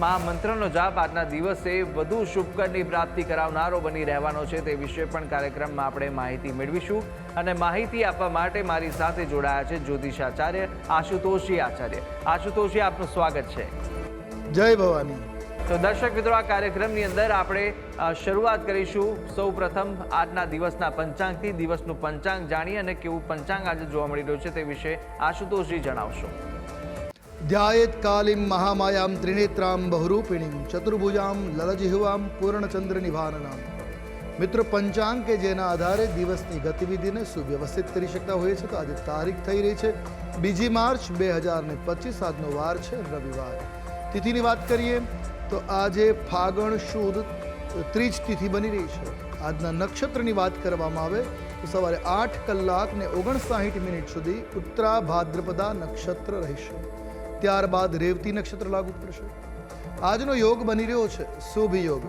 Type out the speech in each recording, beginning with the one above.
મહામંત્રનો જાપ આજના દિવસે વધુ શુભકરની પ્રાપ્તિ કરાવનારો બની રહેવાનો છે તે વિશે પણ કાર્યક્રમમાં આપણે માહિતી મેળવીશું અને માહિતી આપવા માટે મારી સાથે જોડાયા છે જ્યોતિષાચાર્ય આશુતોષી આચાર્ય. આશુતોષી આપનું સ્વાગત છે. જય ભવાની. તો દર્શક મિત્રો આ કાર્યક્રમની અંદર આપણે શરૂઆત કરીશું સૌ પ્રથમ આજના દિવસના પંચાંગથી દિવસનું પંચાંગ જાણીએ અને કેવું પંચાંગ આજે જોવા મળી રહ્યું છે તે વિશે આશુતોષજી જણાવશો. કાલીમ મહામાયામ ત્રિનેત્રામ બહુરૂપિણીમ ચતુર્ભુજામ લલજિહ્વામ પૂર્ણચંદ્ર નિભાનનામ મિત્રો પંચાંગ કે જેના આધારે દિવસની ગતિવિધિને સુવ્યવસ્થિત કરી શકતા હોઈએ છીએ તો આજે તારીખ થઈ રહી છે બીજી માર્ચ બે હજાર ને પચીસ આજનો વાર છે રવિવાર તિથિની વાત કરીએ તો આજે ફાગણ શુદ્ધ ત્રીજ તિથિ બની રહી છે આજના નક્ષત્રની વાત કરવામાં આવે તો સવારે આઠ કલાક ને ઓગણસાઠ મિનિટ સુધી ઉત્તરા ભાદ્રપદા નક્ષત્ર રહેશે ત્યારબાદ રેવતી નક્ષત્ર લાગુ પડશે. આજનો યોગ બની રહ્યો છે, શુભ યોગ.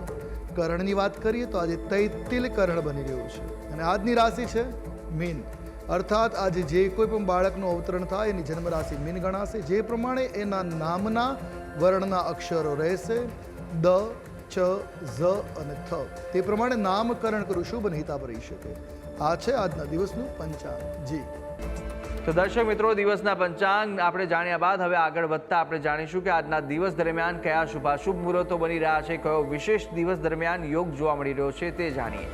કરણની વાત કરીએ તો આજે તૈતિલ કરણ બની રહ્યું છે. અને આજની રાશિ છે મીન. અર્થાત આજે જે કોઈ પણ બાળકનું અવતરણ થાય એની જન્મ રાશિ મીન ગણાશે. જે પ્રમાણે એના નામના વર્ણના અક્ષરો રહેશે, દ, ચ, ઝ અને થ. તે પ્રમાણે નામકરણ કરું શુભ અને ભરી શકે. આ છે આજના દિવસનું પંચાંગ. જી. તો દર્શક મિત્રો, દિવસના પંચાંગ આપણે જાણ્યા બાદ હવે આગળ વધતા આપણે જાણીશું કે આજના દિવસ દરમિયાન કયા શુભાશુભ મુહૂર્તો બની રહ્યા છે, કયો વિશેષ દિવસ દરમિયાન યોગ જોવા મળી રહ્યો છે તે જાણીએ.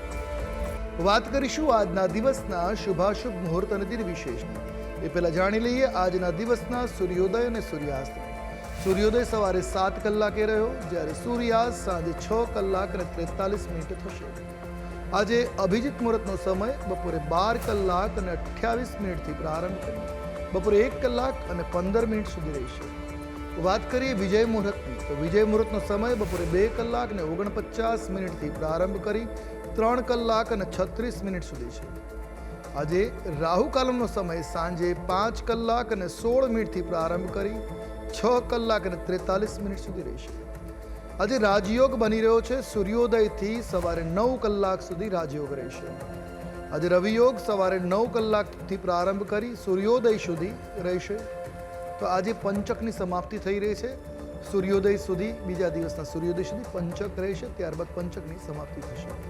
વાત કરીશું આજના દિવસના શુભાશુભ મુહૂર્ત અને દિન એ પહેલા જાણી લઈએ આજના દિવસના સૂર્યોદય અને સૂર્યાસ્ત. સૂર્યોદય સવારે સાત કલાકે રહ્યો, જ્યારે સૂર્યાસ્ત સાંજે છ કલાક અને ત્રેતાલીસ મિનિટ થશે. આજે અભિજીત મુહૂર્તનો સમય બપોરે બાર કલાક અને અઠ્યાવીસ મિનિટથી પ્રારંભ કરી બપોરે એક કલાક અને પંદર મિનિટ સુધી રહેશે. વાત કરીએ વિજય મુહૂર્તની, તો વિજય મુહૂર્તનો સમય બપોરે બે કલાક અને ઓગણપચાસ મિનિટથી પ્રારંભ કરી ત્રણ કલાક અને છત્રીસ મિનિટ સુધી છે. આજે રાહુકાલમનો સમય સાંજે પાંચ કલાક અને સોળ મિનિટથી પ્રારંભ કરી છ કલાક અને ત્રેતાલીસ મિનિટ સુધી રહેશે. આજે રાજયોગ બની રહ્યો છે. સૂર્યોદયથી સવારે નવ કલાક સુધી રાજયોગ રહેશે. આજે રવિયોગ સવારે નવ કલાકથી પ્રારંભ કરી સૂર્યોદય સુધી રહેશે. તો આજે પંચકની સમાપ્તિ થઈ રહી છે. સૂર્યોદય સુધી, બીજા દિવસના સૂર્યોદય સુધી પંચક રહેશે. ત્યારબાદ પંચકની સમાપ્તિ થશે.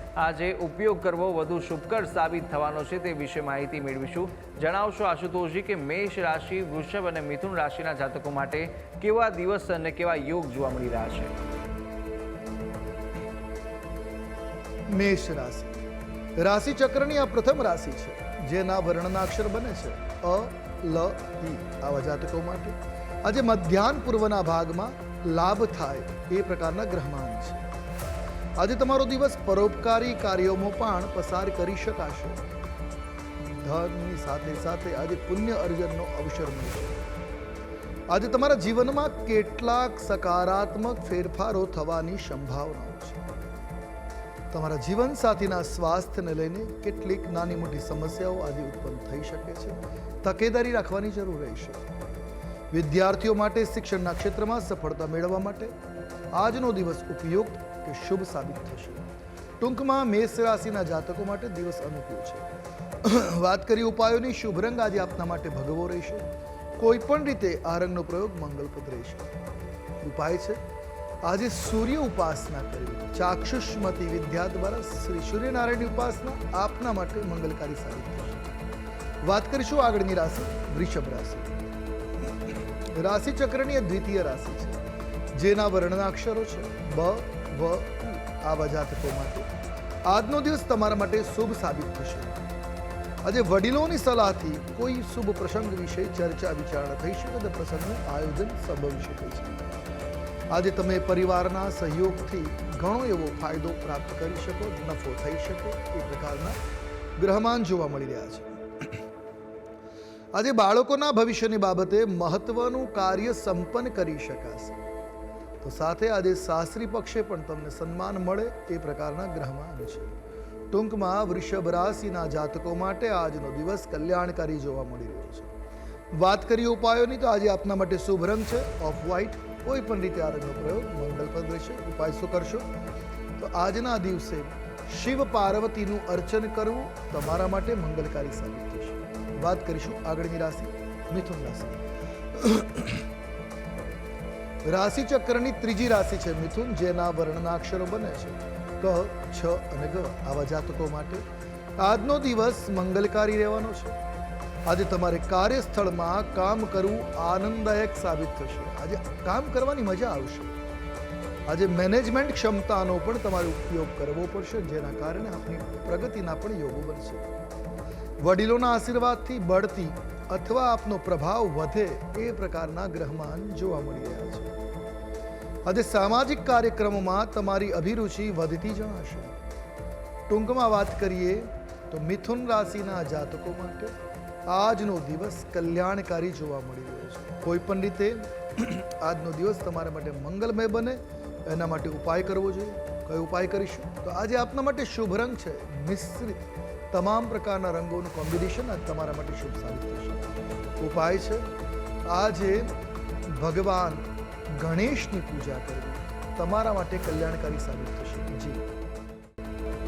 આજે ઉપયોગ કરવો વધુ શુભકર સાબિત થવાનો છે તે વિશે માહિતી મેળવીશું. જણાવશો આશુતોષજી કે મેષ રાશિ, વૃષભ અને મિથુન રાશિના જાતકો માટે કેવા દિવસ અને કેવા યોગ જોવા મળી રહ્યા છે? મેષ રાશિ. રાશિ ચક્રની આ પ્રથમ રાશિ છે, જેના વર્ણના અક્ષર બને છે, અ, લ ઈ આવા જાતકો માટે. આજે મધ્યાહન પૂર્વના ભાગમાં લાભ થાય એ પ્રકારના ગ્રહમાન છે. આજે તમારો દિવસ પરોપકારી કાર્યોમાં પણ પસાર કરી શકાશે. ધનની સાથે સાથે આજે પુણ્ય અર્જનનો અવસર મળશે આજે તમારા જીવનમાં કેટલાક સકારાત્મક ફેરફારો થવાની સંભાવનાઓ છે. તમારા જીવનસાથીના સ્વાસ્થ્યને લઈને કેટલીક નાની મોટી સમસ્યાઓ આજે ઉત્પન્ન થઈ શકે છે. તકેદારી રાખવાની જરૂર રહેશે વિદ્યાર્થીઓ માટે શિક્ષણના ક્ષેત્રમાં સફળતા મેળવવા માટે આજનો દિવસ ઉપયુક્ત કે શુભ સાબિત થશે. ટૂંકમાં મેષ રાશિના જાતકો માટે દિવસ અનુકૂળ છે. વાત કરી ઉપાયોની, શુભ રંગ આજે આપના માટે ભગવો રહેશે. કોઈ પણ રીતે આ રંગનો પ્રયોગ મંગલપ્રદ રહેશે. ઉપાય છે, આજે સૂર્ય ઉપાસના કરવી. ચાક્ષુષ્મતી વિદ્યા દ્વારા શ્રી સૂર્યનારાયણની ઉપાસના આપના માટે મંગલકારી સાબિત થશે. વાત કરીશું આગળની રાશિ, વૃષભ રાશિ. રાશિ ચક્રની દ્વિતીય રાશિ છે, જેના વર્ણના અક્ષરો છે, બ વ આવા જાતકો માટે આજનો દિવસ તમારા માટે શુભ સાબિત થશે. આજે વડીલોની સલાહથી કોઈ શુભ પ્રસંગ વિશે ચર્ચા વિચારણા થઈ શકે અને પ્રસંગનું આયોજન સંભવી શકે છે. આજે તમે પરિવારના સહયોગથી ઘણો એવો ફાયદો પ્રાપ્ત કરી શકો, નફો થઈ શકે એ પ્રકારના ગ્રહમાન જોવા મળી રહ્યા છે. આજે બાળકોના ભવિષ્યની બાબતે મહત્વનું કાર્ય સંપન્ન કરી શકાશે. તો સાથે આજે સાસરી પક્ષે પણ તમને સન્માન મળે એ પ્રકારના ગ્રહમાન છે. ટૂંકમાં વૃષભ રાશિના જાતકો માટે આજનો દિવસ કલ્યાણકારી જોવા મળી રહ્યો છે. વાત કરી ઉપાયોની તો આજે આપના માટે શુભ રંગ છે. ઓફ વ્હાઇટ કોઈ પણ રીતે આ રંગનો પ્રયોગ મંગલપ્રદ રહેશે ઉપાય શું કરશો? તો આજના દિવસે શિવ પાર્વતીનું અર્ચન કરવું તમારા માટે મંગલકારી સાબિત થશે. વાત કરીશું આગળની રાશિ, મિથુન રાશિ. રાશિ ચક્રની ત્રીજી રાશિ છે મિથુન, જેના વર્ણના અક્ષરો બને છે. ક, છ અને ગ આવા જાતકો માટે આજનો દિવસ મંગલકારી રહેવાનો છે. આજે તમારે કાર્યસ્થળમાં કામ કરવું આનંદદાયક સાબિત થશે. આજે કામ કરવાની મજા આવશે. આજે મેનેજમેન્ટ ક્ષમતાનો પણ તમારે ઉપયોગ કરવો પડશે, જેના કારણે આપણી પ્રગતિના પણ યોગો બનશે. વડીલોના આશીર્વાદથી બઢતી અથવા આપનો પ્રભાવ વધે એ પ્રકારના ગ્રહમાન જોવા મળી રહ્યા છે. આજે સામાજિક કાર્યક્રમોમાં તમારી અભિરુચિ વધતી જણાશે. ટૂંકમાં વાત કરીએ તો મિથુન રાશિના જાતકો માટે આજનો દિવસ કલ્યાણકારી જોવા મળી રહ્યો છે. કોઈ પણ રીતે આજનો દિવસ તમારા માટે મંગલમય બને, એના માટે ઉપાય કરવો જોઈએ. કયો ઉપાય કરીશું? તો આજે આપના માટે શુભ રંગ છે, મિશ્રિત. તમામ પ્રકારના રંગોનું કોમ્બિનેશન આજ તમારા માટે શુભ સાબિત થશે. ઉપાય છે. આજે ભગવાન ગણેશની પૂજા કરવી તમારા માટે કલ્યાણકારી સાબિત થશે. જી.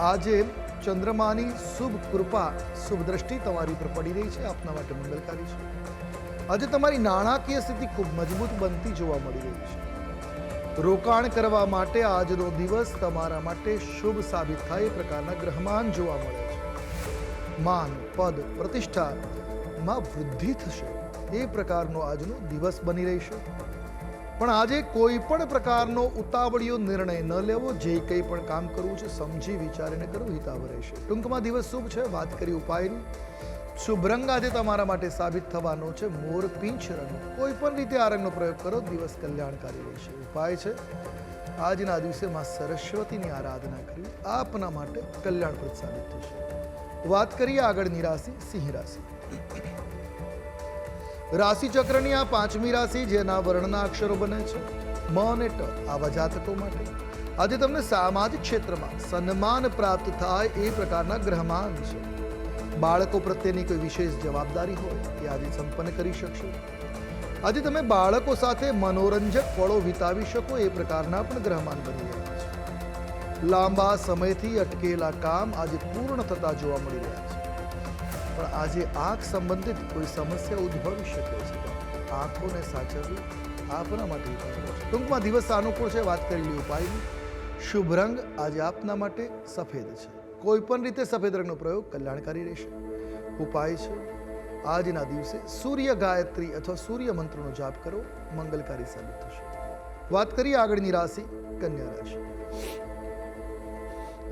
આજે ચંદ્રમાની શુભ કૃપા, શુભ દ્રષ્ટિ તમારી ઉપર પડી રહી છે. આપના માટે મંગલકારી છે. આજે તમારી નાણાકીય સ્થિતિ ખૂબ મજબૂત બનતી જોવા મળી રહી છે. રોકાણ કરવા માટે આજનો દિવસ તમારા માટે શુભ સાબિત થાય એ પ્રકારના ગ્રહમાન જોવા મળે છે. માન, પદ પ્રતિષ્ઠામાં વૃદ્ધિ થશે. એ પ્રકારનો આજનો દિવસ બની રહેશે. પણ આજે કોઈ પણ પ્રકારનો ઉતાવળિયો નિર્ણય ન લેવો, જે કંઈ પણ કામ કરવું છે, સમજી વિચારીને કરવું હિતાવ રહેશે ટૂંકમાં દિવસ શુભ છે, વાત કરી ઉપાયની. શુભ રંગ આજે તમારા માટે સાબિત થવાનો છે. મોર પીંછ રંગ. કોઈ પણ રીતે આ રંગનો પ્રયોગ કરો, દિવસ કલ્યાણકારી રહેશે ઉપાય છે, આજના દિવસે માં સરસ્વતીની આરાધના કરવી. આપના માટે કલ્યાણપ્રદ સાબિત થશે. વાત કરીએ આગળની રાશિ, સિંહ રાશિ. રાશિ ચક્રની આ પાંચમી રાશિ જેના વર્ણના અક્ષરો બને છે. મ અને ટ આવા જાતકો માટે. આજે તમને સામાજિક ક્ષેત્રમાં સન્માન પ્રાપ્ત થાય એ પ્રકારના ગ્રહમાન છે. બાળકો પ્રત્યેની કોઈ વિશેષ જવાબદારી હોય એ આજે સંપન્ન કરી શકશો. આજે તમે બાળકો સાથે મનોરંજક પળો વિતાવી શકો એ પ્રકારના પણ ગ્રહમાન બની રહ્યા છે. લાંબા સમયથી અટકેલા કામ આજે પૂર્ણ થતા જોવા મળી રહ્યા છે પણ આજે આંખ સંબંધિત કોઈ સમસ્યા ઉદ્ભવી શકે છે આંખોને સાચવવી આપના માટે ટૂંકમાં દિવસ અનુકૂળ છે, વાત કરેલી ઉપાયની. શુભ રંગ આજે આપના માટે સફેદ છે. કોઈ પણ રીતે સફેદ રંગનો પ્રયોગ કલ્યાણકારી રહેશે. ઉપાય છે, આજના દિવસે સૂર્ય ગાયત્રી અથવા સૂર્ય મંત્રનો જાપ કરો, મંગલકારી સાબિત થશે. વાત કરીએ આગળની રાશિ, કન્યા રાશિ.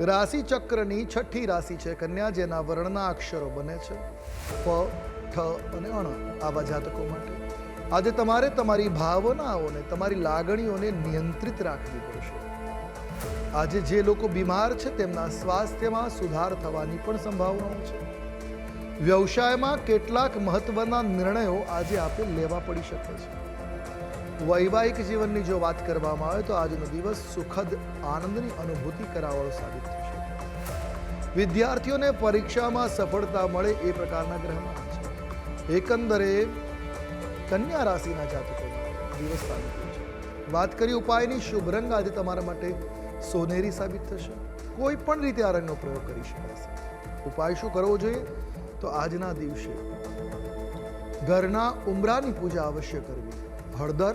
રાશિ ચક્રની છઠ્ઠી રાશિ છે કન્યા, જેના વર્ણના અક્ષરો બને છે. પ ઠ અને અણ આવા જાતકો માટે. આજે તમારે તમારી ભાવનાઓને, તમારી લાગણીઓને નિયંત્રિત રાખવી પડશે. આજે જે લોકો બીમાર છે, તેમના સ્વાસ્થ્યમાં સુધાર થવાની પણ સંભાવનાઓ છે. વ્યવસાયમાં કેટલાક મહત્વના નિર્ણયો આજે આપે લેવા પડી શકે છે. વૈવાહિક જીવનની જો વાત કરવામાં આવે તો આજનો દિવસ સુખદ, આનંદની અનુભૂતિ કરાવવાળો સાબિત થશે વિદ્યાર્થીઓને પરીક્ષામાં સફળતા મળે એ પ્રકારના ગ્રહમાન છે. એકંદરે કન્યા રાશિના જાતકો દિવસ સાબિત છે. વાત કરી ઉપાયની, શુભ રંગ આજે તમારા માટે સોનેરી સાબિત થશે. કોઈ પણ રીતે આ રંગનો પ્રયોગ કરી શકાશે ઉપાય શું કરવો જોઈએ? તો આજના દિવસે ઘરના ઉંબરાની પૂજા અવશ્ય કરવી. હળદર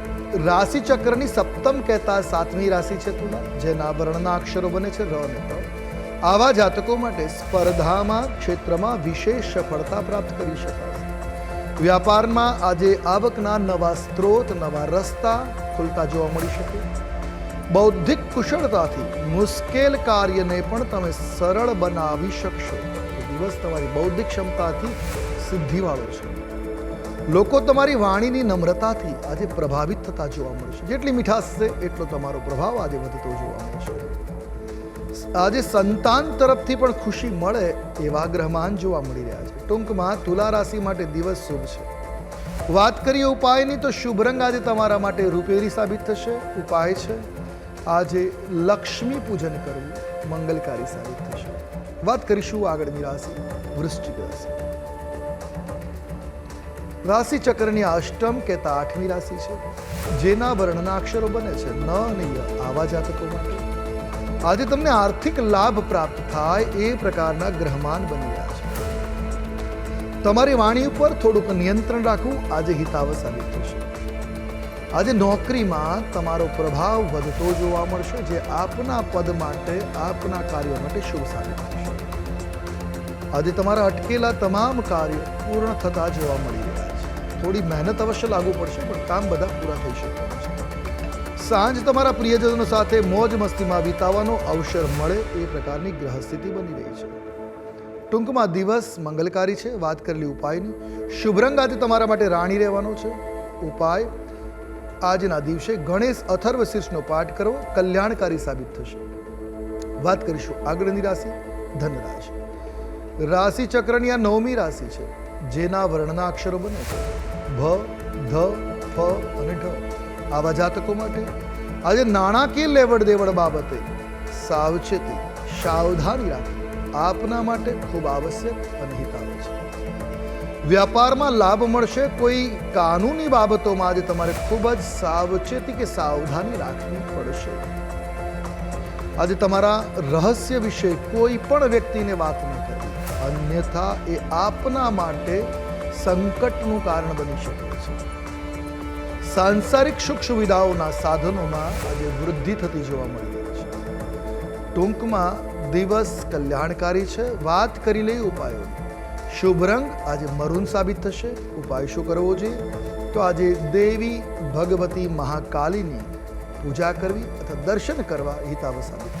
રાશિ ચક્રની સપ્તમ કહેતા સાતમી રાશિ છે તુલા, જેના વર્ણના અક્ષરો બને છે ર અને પ. આવા જાતકો માટે સ્પર્ધામાં, ક્ષેત્રમાં વિશેષ સફળતા પ્રાપ્ત કરી શકાય વ્યાપારમાં આજે આવકના નવા સ્ત્રોત, નવા રસ્તા ખુલતા જોવા મળી શકે. બૌદ્ધિક કુશળતાથી મુશ્કેલ કાર્યને પણ તમે સરળ બનાવી શકશો. દિવસ તમારી બૌદ્ધિક ક્ષમતાથી સિદ્ધિવાળો છે. લોકો તમારી વાણીની નમ્રતાથી આજે પ્રભાવિત થતા જોવા મળશે જેટલી મીઠાશ છે, એટલો તમારો પ્રભાવ આજે વધતો જોવા મળશે આજે સંતાન તરફથી પણ ખુશી મળે એવા ગ્રહમાન જોવા મળી રહ્યા છે. ટૂંકમાં તુલા રાશિ માટે દિવસ શુભ છે. વાત કરીએ ઉપાયની તો શુભ રંગ આજે તમારા માટે રૂપેરી સાબિત થશે. ઉપાય છે, આજે લક્ષ્મી પૂજન કરવું મંગલકારી સાબિત થશે. વાત કરીશું આગળની રાશિ, વૃશ્ચિક રાશિ. રાશિ ચક્રની અષ્ટમ કહેતા આઠમી રાશિ છે. જેના વર્ણના અક્ષરો બને છે ન અને ય આવા જાતકો માટે. આજે તમને આર્થિક લાભ પ્રાપ્ત થાય એ પ્રકારના ગ્રહમાન બની રહ્યા છે. તમારી વાણી ઉપર થોડુંક નિયંત્રણ રાખવું આજે હિતાવ સાબિત થશે. આજે નોકરીમાં તમારો પ્રભાવ વધતો જોવા મળશે, જે આપના પદ માટે આપના કાર્ય માટે શુભ સાબિત થશે. આજે તમારા અટકેલા તમામ કાર્યો પૂર્ણ થતા જોવા મળી રહ્યા છે થોડી મહેનત અવશ્ય લાગુ પડશે, પણ કામ બધા પૂરા થઈ શકે સાંજ તમારા પ્રિયજનો સાથે મોજ મસ્તીમાં વિતાવવાનો અવસર મળે એ પ્રકારની ગ્રહસ્થિતિ બની રહી છે. ટૂંકમાં દિવસ મંગલકારી છે, વાત કરેલી ઉપાયની. શુભ રંગ તમારા માટે રાણી રહેવાનો છે. ઉપાય, આજના દિવસે ગણેશ અથર્વ શીર્ષનો પાઠ કરવો કલ્યાણકારી સાબિત થશે. વાત કરીશું આગળની રાશિ ધન રાશિ રાશિ ચક્રની આ નવમી રાશિ છે, જેના વર્ણના અક્ષરો બને છે. ભ ધ, ફ અને ઢ આવા જાતકો માટે. આજે નાણાકીય લેવડ દેવડ બાબતે સાવચેતી, સાવધાની રાખવી આપના માટે ખૂબ આવશ્યક અને હિતાવ છે. વ્યાપારમાં લાભ મળશે કોઈ કાનૂની બાબતોમાં આજે તમારે ખૂબ જ સાવચેતી કે સાવધાની રાખવી પડશે. આજે તમારા રહસ્ય વિશે કોઈ પણ વ્યક્તિને વાત ન કરવી. અન્યથા એ આપના માટે સંકટનું કારણ બની શકે છે. સાંસારિક સુખ સુવિધાઓના સાધનોમાં આજે વૃદ્ધિ થતી જોવા મળી રહી છે. ટૂંકમાં દિવસ કલ્યાણકારી છે, વાત કરી લઈ ઉપાયો. શુભ રંગ આજે મરૂન સાબિત થશે. ઉપાય શું કરવો જોઈએ? તો આજે દેવી ભગવતી મહાકાલીની પૂજા કરવી અથવા દર્શન કરવા હિતાવ સાબિત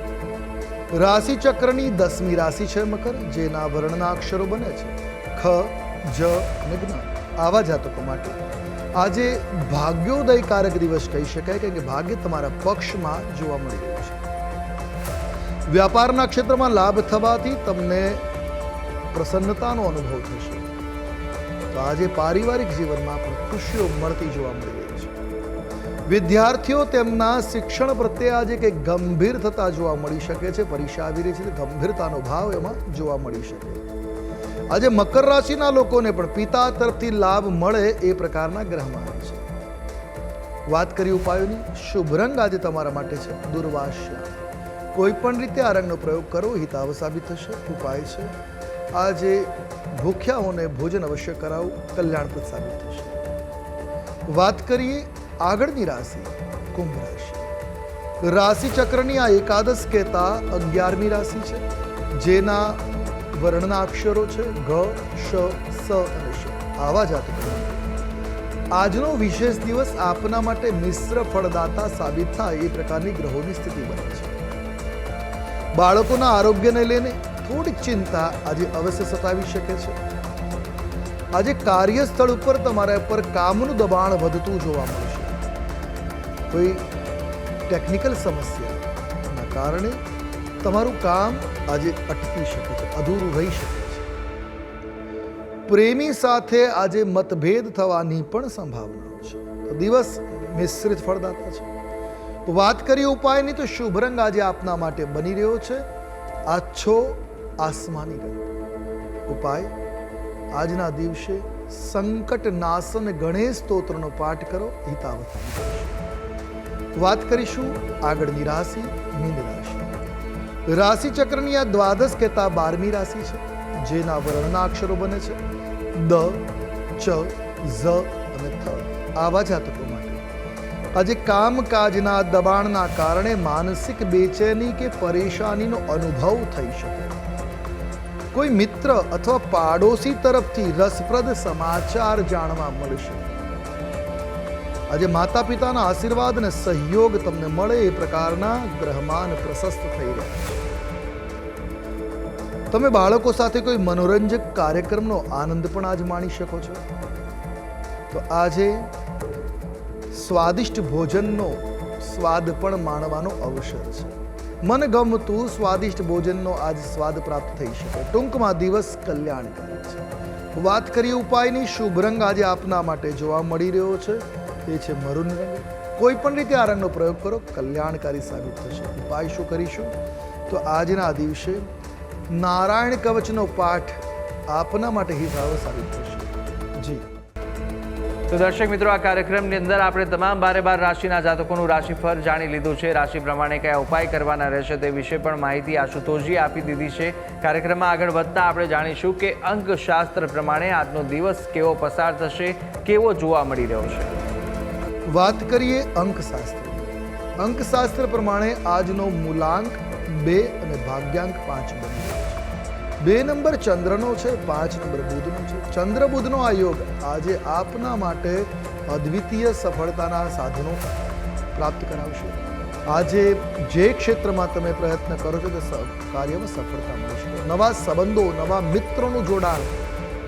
રાશિ ચક્રની દસમી રાશિ છે મકર, જેના વર્ણના અક્ષરો બને છે ખ, જ અને જ્ઞાન આવા જાતકો માટે. આજે ભાગ્યોદયકારક દિવસ કહી શકાય કે ભાગ્ય તમારા પક્ષમાં જોવા મળી રહ્યું છે. વ્યાપારના ક્ષેત્રમાં લાભ થવાથી તમને પ્રસન્નતાનો અનુભવ થશે. તો આજે પારિવારિક જીવનમાં પણ ખુશીઓ મળતી જોવા મળી વિદ્યાર્થીઓ તેમના શિક્ષણ પ્રત્યે આજે કંઈક ગંભીર થતા જોવા મળી શકે છે. પરીક્ષા આવી રહી છે ગંભીરતાનો ભાવ એમાં જોવા મળી શકે. આજે મકર રાશિના લોકોને પણ પિતા તરફથી લાભ મળે એ પ્રકારના ગ્રહમાં છે. વાત કરી ઉપાયોની, શુભ રંગ આજે તમારા માટે છે, દુર્વાસ્યા. કોઈ પણ રીતે આ રંગનો પ્રયોગ કરો હિતાવ સાબિત થશે, ઉપાય છે. આજે ભૂખ્યાઓને ભોજન અવશ્ય કરાવવું કલ્યાણપ્રદ સાબિત થશે. વાત કરીએ આગળની રાશિ કુંભ રાશિ. રાશિ ચક્રની આ એકાદશ કહેતા અગિયારમી રાશિ છે, જેના વર્ણના અક્ષરો છે ઘ, શ, સ અને શ. આવા જાતકો. આજનો વિશેષ દિવસ આપના માટે મિશ્ર ફળદાતા સાબિત થાય એ પ્રકારની ગ્રહોની સ્થિતિ બને છે. બાળકોના આરોગ્યને લઈને થોડીક ચિંતા આજે અવશ્ય સતાવી શકે છે. આજે કાર્યસ્થળ ઉપર તમારા પર કામનું દબાણ વધતું જોવા મળશે કોઈ ટેકનિકલ સમસ્યાના કારણે તમારું કામ આજે અટકી શકે છે, અધૂરું રહી શકે છે. પ્રેમી સાથે આજે મતભેદ થવાની પણ સંભાવનાઓ છે. દિવસ મિશ્રિત ફળદાતા છે. વાત કરીએ ઉપાયની, તો શુભ રંગ આજે આપના માટે બની રહ્યો છે. આછો આસમાની રંગ. ઉપાય, આજના દિવસે સંકટ નાશન ગણેશ સ્તોત્રનો પાઠ કરો હિતાવતા વાત કરીશું આગળની રાશિ મીન રાશિ. રાશિ ચક્રની આ દ્વાદશ કહેતા બારમી રાશિ છે, જેના વર્ણના અક્ષરો બને છે, દ, ચ, ઝ અને થ. આવા જાતકો માટે. આજે કામકાજના દબાણના કારણે માનસિક બેચેની કે પરેશાનીનો અનુભવ થઈ શકે. કોઈ મિત્ર અથવા પાડોશી તરફથી રસપ્રદ સમાચાર જાણવા મળશે. આજે માતા પિતાના આશીર્વાદ અને સહયોગ તમને મળે એ પ્રકારના ગ્રહમાન પ્રશસ્ત થઈ રહ્યા તમે બાળકો સાથે કોઈ મનોરંજક કાર્યક્રમનો આનંદ પણ આજ માણી શકો છો? તો આજે સ્વાદિષ્ટ ભોજનનો સ્વાદ પણ માણવાનો અવસર છે. મન ગમતું સ્વાદિષ્ટ ભોજનનો આજ સ્વાદ પ્રાપ્ત થઈ શકે. ટૂંકમાં દિવસ કલ્યાણકારી છે. વાત કરીએ ઉપાયની. શુભ રંગ આજે આપના માટે જોવા મળી રહ્યો છે. એ છે મરૂન રંગ. કોઈ પણ રીતે આ રંગનો પ્રયોગ કરો, કલ્યાણકારી સાબિત થશે. ઉપાય શું કરીશું? તો આજના દિવસે નારાયણ કવચનો પાઠ આપના માટે હિતાવ સાબિત થશે. જી. તો દર્શક મિત્રો, આ કાર્યક્રમની અંદર આપણે તમામ બારે બાર રાશિના જાતકોનું રાશિફળ જાણી લીધું છે. રાશિ પ્રમાણે કયા ઉપાય કરવાના રહેશે તે વિશે પણ માહિતી આશુતોષજી આપી દીધી છે. કાર્યક્રમમાં આગળ વધતા આપણે જાણીશું કે અંકશાસ્ત્ર પ્રમાણે આજનો દિવસ કેવો પસાર થશે, કેવો જોવા મળી રહ્યો છે. વાત કરીએ અંકશાસ્ત્ર અંકશાસ્ત્ર પ્રમાણે આજનો મૂલાંક બે અને ભાગ્યાંક પાંચ બની બે નંબર ચંદ્રનો છે, પાંચ નંબર બુધનો છે. ચંદ્ર બુધનો આ યોગ આજે આપના માટે અદ્વિતીય સફળતાના સાધનો પ્રાપ્ત કરાવશે. આજે જે ક્ષેત્રમાં તમે પ્રયત્ન કરો છો તે કાર્યમાં સફળતા મળશે. નવા સંબંધો, નવા મિત્રોનું જોડાણ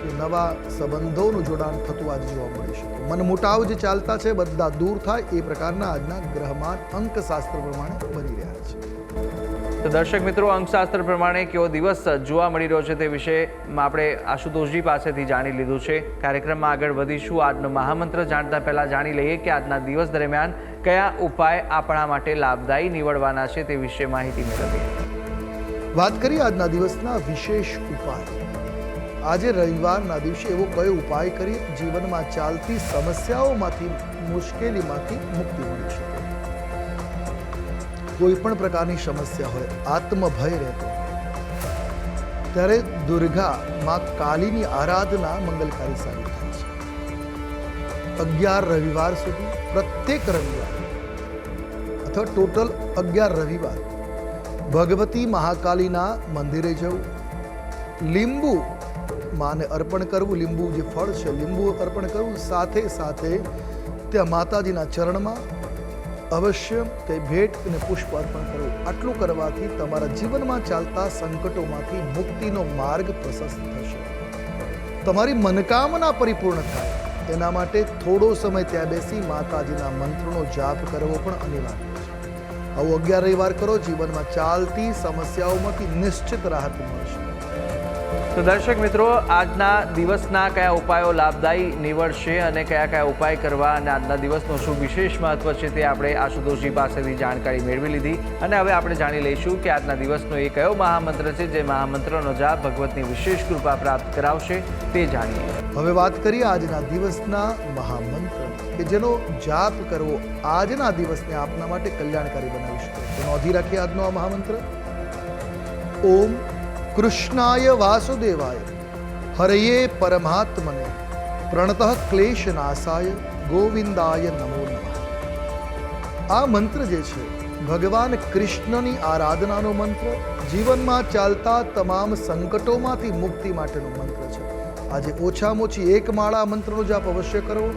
કે નવા સંબંધોનું જોડાણ થતું આજે જોવા મળી શકે મન મુટાવ જે ચાલતા છે બધા દૂર થાય એ પ્રકારના આજના ગ્રહમાન અંકશાસ્ત્ર પ્રમાણે બની રહ્યા છે. તો દર્શક મિત્રો અંકશાસ્ત્ર પ્રમાણે કેવો દિવસ જોવા મળી રહ્યો છે તે વિશે આપણે આશુતોષજી પાસેથી જાણી લીધું છે. કાર્યક્રમમાં આગળ વધીશું. આજનો મહામંત્ર જાણતા પહેલાં જાણી લઈએ કે આજના દિવસ દરમિયાન કયા ઉપાય આપણા માટે લાભદાયી નીવડવાના છે તે વિશે માહિતી મેળવીએ. વાત કરીએ આજના દિવસના વિશેષ ઉપાય. આજે રવિવારના દિવસે એવો કયો ઉપાય કરી જીવનમાં ચાલતી સમસ્યાઓમાંથી, મુશ્કેલીમાંથી મુક્તિ મળી શકે? કોઈ પણ પ્રકારની સમસ્યા હોય, આત્મભય રહેતો ત્યારે દુર્ગા માં કાલીની આરાધના મંગલકારી સાબિત થાય છે. અગિયાર રવિવાર સુધી પ્રત્યેક રવિવાર, અથવા ટોટલ અગિયાર રવિવાર, ભગવતી મહાકાલીના મંદિરે જવું, લીંબુ માને અર્પણ કરવું લીંબુ જે ફળ છે, લીંબુ અર્પણ કરવું સાથે સાથે ત્યાં માતાજીના ચરણમાં અવશ્ય તે ભેટ અને પુષ્પ અર્પણ કરો આટલું કરવાથી તમારા જીવનમાં ચાલતા સંકટોમાંથી મુક્તિનો માર્ગ પ્રશસ્ત થશે. તમારી મનકામના પરિપૂર્ણ થાય. તેના માટે થોડો સમય ત્યાં બેસી માતાજીના મંત્રનો જાપ કરવો પણ અનિવાર્ય છે. આવું અગિયાર રવિવાર કરો, જીવનમાં ચાલતી સમસ્યાઓમાંથી નિશ્ચિત રાહત મળશે. તો દર્શક મિત્રો, આજના દિવસના કયા ઉપાયો લાભદાયી નીવડશે અને કયા કયા ઉપાય કરવા અને આજના દિવસનું શું વિશેષ મહત્વ છે તે આપણે આશુતોષજી પાસેથી જાણકારી મેળવી લીધી. અને હવે આપણે જાણી લઈશું કે આજના દિવસનો એ કયો મહામંત્ર છે જે મહામંત્રનો જાપ ભગવતની વિશેષ કૃપા પ્રાપ્ત કરાવશે તે જાણીએ. હવે વાત કરીએ આજના દિવસના મહામંત્ર કે જેનો જાપ કરવો આજના દિવસને આપના માટે કલ્યાણકારી બનાવી શકે. તો નોંધી રાખીએ આજનો આ મહામંત્ર. ઓમ કૃષ્ણાય વાસુદેવાય. હરયે પરમાત્મને. પ્રણતઃ ક્લેશનાશાય ગોવિંદાય નમો નમઃ. આ મંત્ર જે છે, ભગવાન કૃષ્ણની આરાધનાનો મંત્ર, જીવનમાં ચાલતા તમામ સંકટોમાંથી મુક્તિ માટેનો મંત્ર છે. આજે ઓછામાં ઓછી એક માળા મંત્રનો જાપ અવશ્ય કરવો.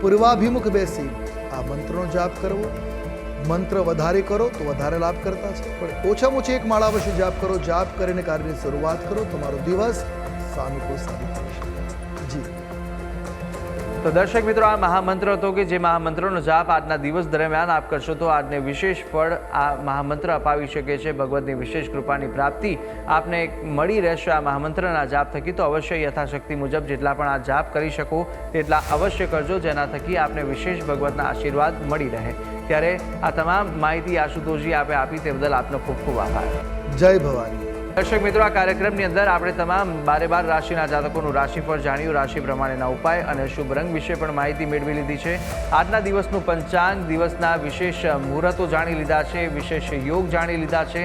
પૂર્વાભિમુખ બેસી આ મંત્રનો જાપ કરવો. મંત્ર વધારે કરો તો વધારે લાભ કરતા છે. પણ ઓછામાં ઓછી એક માળા અવશ્ય જાપ કરો. જાપ કરીને કાર્યની શરૂઆત કરો. તમારો દિવસ સાનુકૂળ સાબિત થશે જી. તો દર્શક મિત્રો, આ મહામંત્ર હતો કે જે મહામંત્રનો જાપ આજના દિવસ દરમિયાન આપ કરશો તો આજને વિશેષ ફળ આ મહામંત્ર અપાવી શકે છે. ભગવતની વિશેષ કૃપાની પ્રાપ્તિ આપને મળી રહેશે આ મહામંત્રના જાપ થકી. તો અવશ્ય યથાશક્તિ મુજબ જેટલા પણ આ જાપ કરી શકો તેટલા અવશ્ય કરજો. જેના થકી આપને વિશેષ ભગવતના આશીર્વાદ મળી રહે. ત્યારે આ તમામ માહિતી આશુતોષજી આપે આપી તે બદલ આપનો ખૂબ ખૂબ આભાર. જય ભવાની. દર્શક મિત્રો આ કાર્યક્રમની અંદર આપણે તમામ બારે બાર રાશિના જાતકોનું રાશિફળ જાણ્યું રાશિ પ્રમાણેના ઉપાય અને શુભ રંગ વિશે પણ માહિતી મેળવી લીધી છે. આજના દિવસનું પંચાંગ દિવસના વિશેષ મુહૂર્તો જાણી લીધા છે વિશેષ યોગ જાણી લીધા છે.